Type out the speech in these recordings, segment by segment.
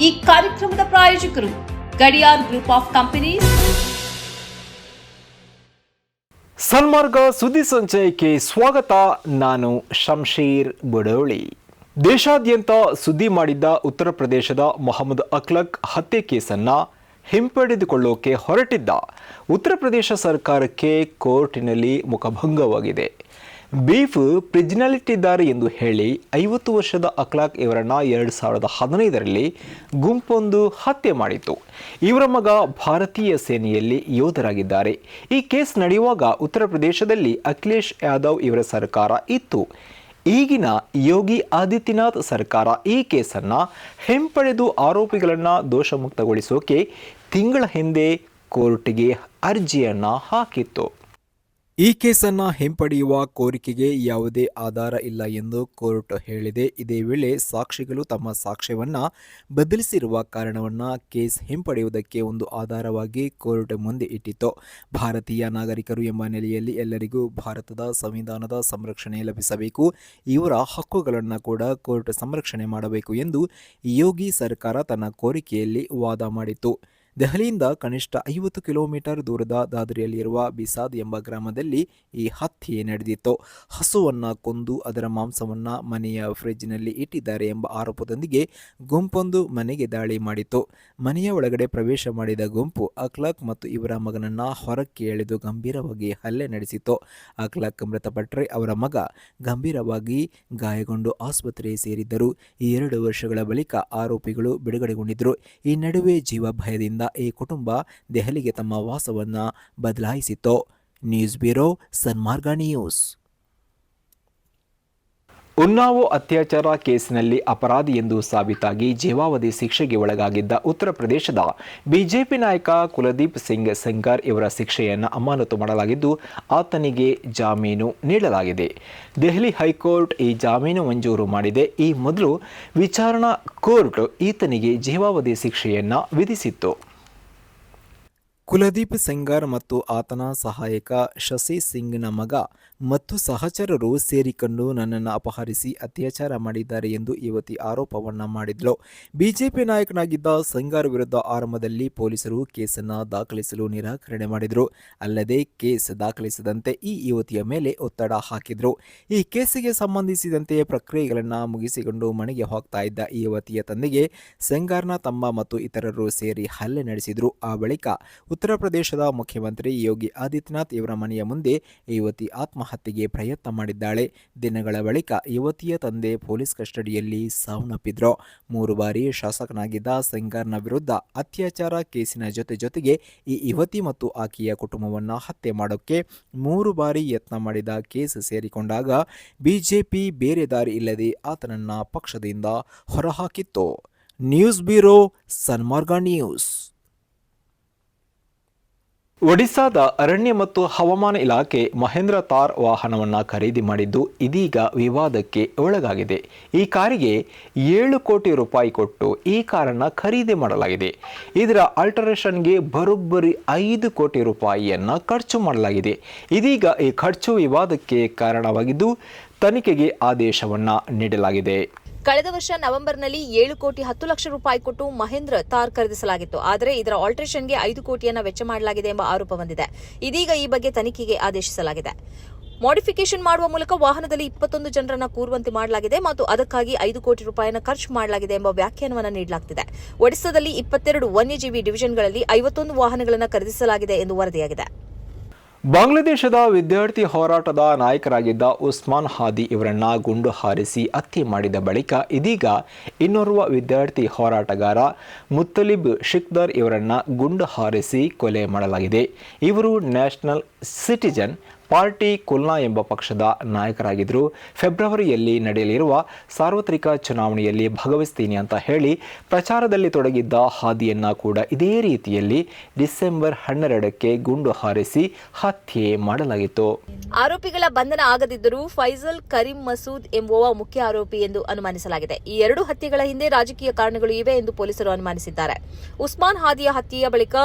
ಈ ಕಾರ್ಯಕ್ರಮದ ಪ್ರಾಯೋಜಕರು Gadiyar group of companies. Sanmarga ಸುದ್ದಿ ಸಂಚಯಕ್ಕೆ ಸ್ವಾಗತ. ನಾನು ಶಂಶೀರ್ ಬುಡೋಳಿ. ದೇಶಾದ್ಯಂತ ಸುದ್ದಿ ಮಾಡಿದ್ದ ಉತ್ತರ ಪ್ರದೇಶದ ಮೊಹಮ್ಮದ್ ಅಕ್ಲಕ್ ಹತ್ಯೆ ಕೇಸನ್ನ ಹಿಂಪಡೆದುಕೊಳ್ಳೋಕೆ ಹೊರಟಿದ್ದ ಉತ್ತರ ಪ್ರದೇಶ ಸರ್ಕಾರಕ್ಕೆ ಕೋರ್ಟಿನಲ್ಲಿ ಮುಖಭಂಗವಾಗಿದೆ. ಬೀಫ್ ಪ್ರಿಜ್ನಲ್ಲಿಟ್ಟಿದ್ದಾರೆ ಎಂದು ಹೇಳಿ ಐವತ್ತು ವರ್ಷದ ಅಕ್ಲಾಕ್ ಇವರನ್ನ ಎರಡು ಸಾವಿರದ ಹದಿನೈದರಲ್ಲಿ ಗುಂಪೊಂದು ಹತ್ಯೆ ಮಾಡಿತ್ತು. ಇವರ ಮಗ ಭಾರತೀಯ ಸೇನೆಯಲ್ಲಿ ಯೋಧರಾಗಿದ್ದಾರೆ. ಈ ಕೇಸ್ ನಡೆಯುವಾಗ ಉತ್ತರ ಪ್ರದೇಶದಲ್ಲಿ ಅಖಿಲೇಶ್ ಯಾದವ್ ಇವರ ಸರ್ಕಾರ ಇತ್ತು. ಈಗಿನ ಯೋಗಿ ಆದಿತ್ಯನಾಥ್ ಸರ್ಕಾರ ಈ ಕೇಸನ್ನು ಹಿಂಪಡೆದು ಆರೋಪಿಗಳನ್ನು ದೋಷಮುಕ್ತಗೊಳಿಸೋಕೆ ತಿಂಗಳ ಹಿಂದೆ ಕೋರ್ಟ್ಗೆ ಅರ್ಜಿಯನ್ನು ಹಾಕಿತ್ತು. ಈ ಕೇಸನ್ನು ಹಿಂಪಡೆಯುವ ಕೋರಿಕೆಗೆ ಯಾವುದೇ ಆಧಾರ ಇಲ್ಲ ಎಂದು ಕೋರ್ಟ್ ಹೇಳಿದೆ. ಇದೇ ವೇಳೆ ಸಾಕ್ಷಿಗಳು ತಮ್ಮ ಸಾಕ್ಷ್ಯವನ್ನ ಬದಲಿಸಿರುವ ಕಾರಣವನ್ನ ಕೇಸ್ ಹಿಂಪಡೆಯುವುದಕ್ಕೆ ಒಂದು ಆಧಾರವಾಗಿ ಕೋರ್ಟ್ ಮುಂದೆ ಇಟ್ಟಿತ್ತು. ಭಾರತೀಯ ನಾಗರಿಕರು ಎಂಬ ನೆಲೆಯಲ್ಲಿ ಎಲ್ಲರಿಗೂ ಭಾರತದ ಸಂವಿಧಾನದ ಸಂರಕ್ಷಣೆ ಲಭಿಸಬೇಕು. ಇವರ ಹಕ್ಕುಗಳನ್ನು ಕೂಡ ಕೋರ್ಟ್ ಸಂರಕ್ಷಣೆ ಮಾಡಬೇಕು ಎಂದು ಯೋಗಿ ಸರ್ಕಾರ ತನ್ನ ಕೋರಿಕೆಯಲ್ಲಿ ವಾದ ಮಾಡಿತ್ತು. ದೆಹಲಿಯಿಂದ ಕನಿಷ್ಠ ಐವತ್ತು ಕಿಲೋಮೀಟರ್ ದೂರದ ದಾದ್ರಿಯಲ್ಲಿರುವ ಬಿಸಾದ್ ಎಂಬ ಗ್ರಾಮದಲ್ಲಿ ಈ ಹತ್ಯೆ ನಡೆದಿತ್ತು. ಹಸುವನ್ನು ಕೊಂದು ಅದರ ಮಾಂಸವನ್ನು ಮನೆಯ ಫ್ರಿಜ್ನಲ್ಲಿ ಇಟ್ಟಿದ್ದಾರೆ ಎಂಬ ಆರೋಪದೊಂದಿಗೆ ಗುಂಪೊಂದು ಮನೆಗೆ ದಾಳಿ ಮಾಡಿತ್ತು. ಮನೆಯ ಒಳಗಡೆ ಪ್ರವೇಶ ಮಾಡಿದ ಗುಂಪು ಅಕ್ಲಕ್ ಮತ್ತು ಇವರ ಮಗನನ್ನು ಹೊರಕ್ಕೆ ಎಳೆದು ಗಂಭೀರವಾಗಿ ಹಲ್ಲೆ ನಡೆಸಿತ್ತು. ಅಕ್ಲಕ್ ಮೃತಪಟ್ಟರೆ ಅವರ ಮಗ ಗಂಭೀರವಾಗಿ ಗಾಯಗೊಂಡು ಆಸ್ಪತ್ರೆ ಸೇರಿದ್ದರು. ಈ ಎರಡು ವರ್ಷಗಳ ಬಳಿಕ ಆರೋಪಿಗಳು ಬಿಡುಗಡೆಗೊಂಡಿದ್ದರು. ಈ ನಡುವೆ ಜೀವ ಭಯದಿಂದ ಈ ಕುಟುಂಬ ದೆಹಲಿಗೆ ತಮ್ಮ ವಾಸವನ್ನು ಬದಲಾಯಿಸಿತ್ತು. News bureau Sanmarga news. Unnao ಅತ್ಯಾಚಾರ ಕೇಸಿನಲ್ಲಿ ಅಪರಾಧಿ ಎಂದು ಸಾಬೀತಾಗಿ ಜೀವಾವಧಿ ಶಿಕ್ಷೆಗೆ ಒಳಗಾಗಿದ್ದ ಉತ್ತರ ಪ್ರದೇಶದ ಬಿಜೆಪಿ ನಾಯಕ ಕುಲದೀಪ್ ಸಿಂಗ್ ಸೆಂಗಾರ್ ಇವರ ಶಿಕ್ಷೆಯನ್ನು ಅಮಾನತು ಮಾಡಲಾಗಿದ್ದು, ಆತನಿಗೆ ಜಾಮೀನು ನೀಡಲಾಗಿದೆ. ದೆಹಲಿ ಹೈಕೋರ್ಟ್ ಈ ಜಾಮೀನು ಮಂಜೂರು ಮಾಡಿದೆ. ಈ ಮೊದಲು ವಿಚಾರಣಾ ಕೋರ್ಟ್ ಈತನಿಗೆ ಜೀವಾವಧಿ ಶಿಕ್ಷೆಯನ್ನು ವಿಧಿಸಿತ್ತು. ಕುಲದೀಪ್ ಸೆಂಗಾರ್ ಮತ್ತು ಆತನ ಸಹಾಯಕ ಶಶಿ ಸಿಂಗ್ನ ಮಗ ಮತ್ತು ಸಹಚರರು ಸೇರಿಕೊಂಡು ನನ್ನನ್ನು ಅಪಹರಿಸಿ ಅತ್ಯಾಚಾರ ಮಾಡಿದ್ದಾರೆ ಎಂದು ಯುವತಿ ಆರೋಪವನ್ನು ಮಾಡಿದ್ಲು. ಬಿಜೆಪಿ ನಾಯಕನಾಗಿದ್ದ ಸೆಂಗಾರ್ ವಿರುದ್ಧ ಆರಂಭದಲ್ಲಿ ಪೊಲೀಸರು ಕೇಸನ್ನು ದಾಖಲಿಸಲು ನಿರಾಕರಣೆ ಮಾಡಿದರು. ಅಲ್ಲದೆ ಕೇಸ್ ದಾಖಲಿಸದಂತೆ ಈ ಯುವತಿಯ ಮೇಲೆ ಒತ್ತಡ ಹಾಕಿದರು. ಈ ಕೇಸಿಗೆ ಸಂಬಂಧಿಸಿದಂತೆ ಪ್ರಕ್ರಿಯೆಗಳನ್ನು ಮುಗಿಸಿಕೊಂಡು ಮನೆಗೆ ಹೋಗ್ತಾ ಇದ್ದ ಈ ಯುವತಿಯ ತಂದೆಗೆ ಸೆಂಗಾರ್ನ ತಮ್ಮ ಮತ್ತು ಇತರರು ಸೇರಿ ಹಲ್ಲೆ ನಡೆಸಿದರು. ಆ ಬಳಿಕ ಉತ್ತರ ಪ್ರದೇಶದ ಮುಖ್ಯಮಂತ್ರಿ ಯೋಗಿ ಆದಿತ್ಯನಾಥ್ ಇವರ ಮನೆಯ ಮುಂದೆ ಯುವತಿ ಆತ್ಮಹತ್ಯೆಗೆ ಪ್ರಯತ್ನ ಮಾಡಿದ್ದಾಳೆ. ದಿನಗಳ ಬಳಿಕ ಯುವತಿಯ ತಂದೆ ಪೊಲೀಸ್ ಕಸ್ಟಡಿಯಲ್ಲಿ ಸಾವನ್ನಪ್ಪಿದ್ರು. ಮೂರು ಬಾರಿ ಶಾಸಕನಾಗಿದ್ದ ಸೆಂಗಾರ್ನ ವಿರುದ್ಧ ಅತ್ಯಾಚಾರ ಕೇಸಿನ ಜೊತೆ ಜೊತೆಗೆ ಈ ಯುವತಿ ಮತ್ತು ಆಕೆಯ ಕುಟುಂಬವನ್ನು ಹತ್ಯೆ ಮಾಡೋಕ್ಕೆ ಮೂರು ಬಾರಿ ಯತ್ನ ಮಾಡಿದ ಕೇಸ್ ಸೇರಿಕೊಂಡಾಗ ಬಿಜೆಪಿ ಬೇರೆ ದಾರಿ ಇಲ್ಲದೆ ಆತನನ್ನ ಪಕ್ಷದಿಂದ ಹೊರಹಾಕಿತ್ತು. News bureau Sanmarga news. ಒಡಿಶಾದ ಅರಣ್ಯ ಮತ್ತು ಹವಾಮಾನ ಇಲಾಖೆ ಮಹೇಂದ್ರ ತಾರ್ ವಾಹನವನ್ನು ಖರೀದಿ ಮಾಡಿದ್ದು ಇದೀಗ ವಿವಾದಕ್ಕೆ ಒಳಗಾಗಿದೆ. ಈ ಕಾರಿಗೆ ಏಳು ಕೋಟಿ ರೂಪಾಯಿ ಕೊಟ್ಟು ಈ ಕಾರನ್ನು ಖರೀದಿ ಮಾಡಲಾಗಿದೆ. ಇದರ ಆಲ್ಟರೇಷನ್ಗೆ ಬರೋಬ್ಬರಿ ಐದು ಕೋಟಿ ರೂಪಾಯಿಯನ್ನು ಖರ್ಚು ಮಾಡಲಾಗಿದೆ. ಇದೀಗ ಈ ಖರ್ಚು ವಿವಾದಕ್ಕೆ ಕಾರಣವಾಗಿದ್ದು, ತನಿಖೆಗೆ ಆದೇಶವನ್ನು ನೀಡಲಾಗಿದೆ. ಕಳೆದ ವರ್ಷ ನವೆಂಬರ್ನಲ್ಲಿ ಏಳು ಕೋಟಿ ಹತ್ತು ಲಕ್ಷ ರೂಪಾಯಿ ಕೊಟ್ಟು ಮಹೇಂದ್ರ ತಾರ್ ಖರೀದಿಸಲಾಗಿತ್ತು. ಆದರೆ ಇದರ ಆಲ್ಟ್ರೇಷನ್ಗೆ ಐದು ಕೋಟಿಯನ್ನ ವೆಚ್ಚ ಮಾಡಲಾಗಿದೆ ಎಂಬ ಆರೋಪ ಬಂದಿದೆ. ಇದೀಗ ಈ ಬಗ್ಗೆ ತನಿಖೆಗೆ ಆದೇಶಿಸಲಾಗಿದೆ. ಮಾಡಿಫಿಕೇಶನ್ ಮಾಡುವ ಮೂಲಕ ವಾಹನದಲ್ಲಿ ಇಪ್ಪತ್ತೊಂದು ಜನರನ್ನ ಕೂರುವಂತೆ ಮಾಡಲಾಗಿದೆ ಮತ್ತು ಅದಕ್ಕಾಗಿ ಐದು ಕೋಟಿ ರೂಪಾಯಿಯನ್ನು ಖರ್ಚು ಮಾಡಲಾಗಿದೆ ಎಂಬ ವ್ಯಾಖ್ಯಾನವನ್ನು ನೀಡಲಾಗುತ್ತಿದೆ ಒಡಿಸ್ಸಾದಲ್ಲಿ ಇಪ್ಪತ್ತೆರಡು ವನ್ಯಜೀವಿ ಡಿವಿಷನ್ಗಳಲ್ಲಿ ಐವತ್ತೊಂದು ವಾಹನಗಳನ್ನು ಖರೀದಿಸಲಾಗಿದೆ ಎಂದು ವರದಿಯಾಗಿದೆ. ಬಾಂಗ್ಲಾದೇಶದ ವಿದ್ಯಾರ್ಥಿ ಹೋರಾಟದ ನಾಯಕರಾಗಿದ್ದ ಉಸ್ಮಾನ್ ಹಾದಿ ಇವರನ್ನ ಗುಂಡು ಹಾರಿಸಿ ಹತ್ಯೆ ಮಾಡಿದ ಬಳಿಕ ಇದೀಗ ಇನ್ನೋರ್ವ ವಿದ್ಯಾರ್ಥಿ ಹೋರಾಟಗಾರ ಮುತ್ತಲಿಬ್ ಶಿಖ್ದರ್ ಇವರನ್ನ ಗುಂಡು ಹಾರಿಸಿ ಕೊಲೆ ಮಾಡಲಾಗಿದೆ. ಇವರು ನ್ಯಾಷನಲ್ ಸಿಟಿಜನ್ ಪಾರ್ಟಿ ಕುಲ್ನಾ ಎಂಬ ಪಕ್ಷದ ನಾಯಕರಾಗಿದ್ದರು. ಫೆಬ್ರವರಿಯಲ್ಲಿ ನಡೆಯಲಿರುವ ಸಾರ್ವತ್ರಿಕ ಚುನಾವಣೆಯಲ್ಲಿ ಭಾಗವಹಿಸ್ತೀನಿ ಅಂತ ಹೇಳಿ ಪ್ರಚಾರದಲ್ಲಿ ತೊಡಗಿದ್ದ ಹಾದಿಯನ್ನು ಕೂಡ ಇದೇ ರೀತಿಯಲ್ಲಿ ಡಿಸೆಂಬರ್ ಹನ್ನೆರಡಕ್ಕೆ ಗುಂಡು ಹಾರಿಸಿ ಹತ್ಯೆ ಮಾಡಲಾಗಿತ್ತು. ಆರೋಪಿಗಳ ಬಂಧನ ಆಗದಿದ್ದರೂ ಫೈಜಲ್ ಕರೀಂ ಮಸೂದ್ ಎಂಬುವ ಮುಖ್ಯ ಆರೋಪಿ ಎಂದು ಅನುಮಾನಿಸಲಾಗಿದೆ. ಈ ಎರಡು ಹತ್ಯೆಗಳ ಹಿಂದೆ ರಾಜಕೀಯ ಕಾರಣಗಳು ಇವೆ ಎಂದು ಪೊಲೀಸರು ಅನುಮಾನಿಸಿದ್ದಾರೆ. ಉಸ್ಮಾನ್ ಹಾದಿಯ ಹತ್ಯೆಯ ಬಳಿಕ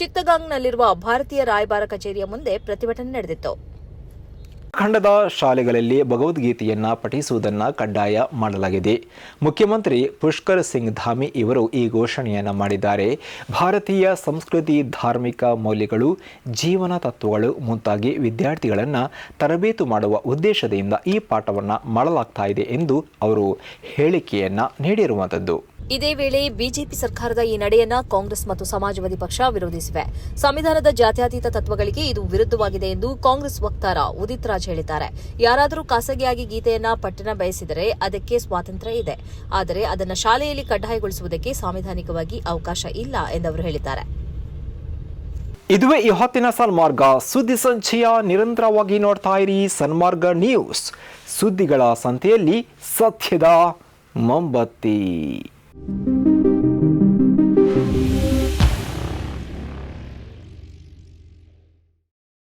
ಚಿತ್ತಗಾಂಗ್ನಲ್ಲಿರುವ ಭಾರತೀಯ ರಾಯಭಾರ ಕಚೇರಿಯ ಮುಂದೆ ಪ್ರತಿಭಟನೆ ನಡೆದಿತ್ತು. ಖಂಡದ ಶಾಲೆಗಳಲ್ಲಿ ಭಗವದ್ಗೀತೆಯನ್ನ ಪಠಿಸುವುದನ್ನು ಕಡ್ಡಾಯ ಮಾಡಲಾಗಿದೆ. ಮುಖ್ಯಮಂತ್ರಿ ಪುಷ್ಕರ್ ಸಿಂಗ್ ಧಾಮಿ ಇವರು ಈ ಘೋಷಣೆಯನ್ನು ಮಾಡಿದ್ದಾರೆ. ಭಾರತೀಯ ಸಂಸ್ಕೃತಿ ಧಾರ್ಮಿಕ ಮೌಲ್ಯಗಳು, ಜೀವನ ತತ್ವಗಳು ಮುಂತಾಗಿ ವಿದ್ಯಾರ್ಥಿಗಳನ್ನು ತರಬೇತು ಮಾಡುವ ಉದ್ದೇಶದಿಂದ ಈ ಪಾಠವನ್ನು ಮಾಡಲಾಗ್ತಾ ಇದೆ ಎಂದು ಅವರು ಹೇಳಿಕೆಯನ್ನ ನೀಡಿರುವಂಥದ್ದು ಇದೇ ವೇಳೆ ಬಿಜೆಪಿ ಸರ್ಕಾರದ ಈ ನಡೆಯನ್ನ ಕಾಂಗ್ರೆಸ್ ಮತ್ತು ಸಮಾಜವಾದಿ ಪಕ್ಷ ವಿರೋಧಿಸಿವೆ. ಸಂವಿಧಾನದ ಜಾತ್ಯತೀತ ತತ್ವಗಳಿಗೆ ಇದು ವಿರುದ್ಧವಾಗಿದೆ ಎಂದು ಕಾಂಗ್ರೆಸ್ ವಕ್ತಾರ ಉದಿತ್ ಹೇಳಿದ್ದಾರೆ. ಯಾರಾದರೂ ಖಾಸಗಿಯಾಗಿ ಗೀತೆಯನ್ನ ಪಠಣ ಬಯಸಿದರೆ ಅದಕ್ಕೆ ಸ್ವಾತಂತ್ರ್ಯ ಇದೆ. ಆದರೆ ಅದನ್ನು ಶಾಲೆಯಲ್ಲಿ ಕಡ್ಡಾಯಗೊಳಿಸುವುದಕ್ಕೆ ಸಾಂವಿಧಾನಿಕವಾಗಿ ಅವಕಾಶ ಇಲ್ಲ ಎಂದವರು ಹೇಳಿದ್ದಾರೆ. ಇದುವೇ ಈ ಹೊತ್ತಿನ ಸನ್ಮಾರ್ಗ. ಸುದ್ದಿ ಸಂಚಯ ನಿರಂತರವಾಗಿ ನೋಡ್ತಾ ಇರಿ ಸನ್ಮಾರ್ಗ ನ್ಯೂಸ್. ಸುದ್ದಿಗಳ ಸಂತೆಯಲ್ಲಿ ಸತ್ಯದ ಮೊಂಬತ್ತಿ.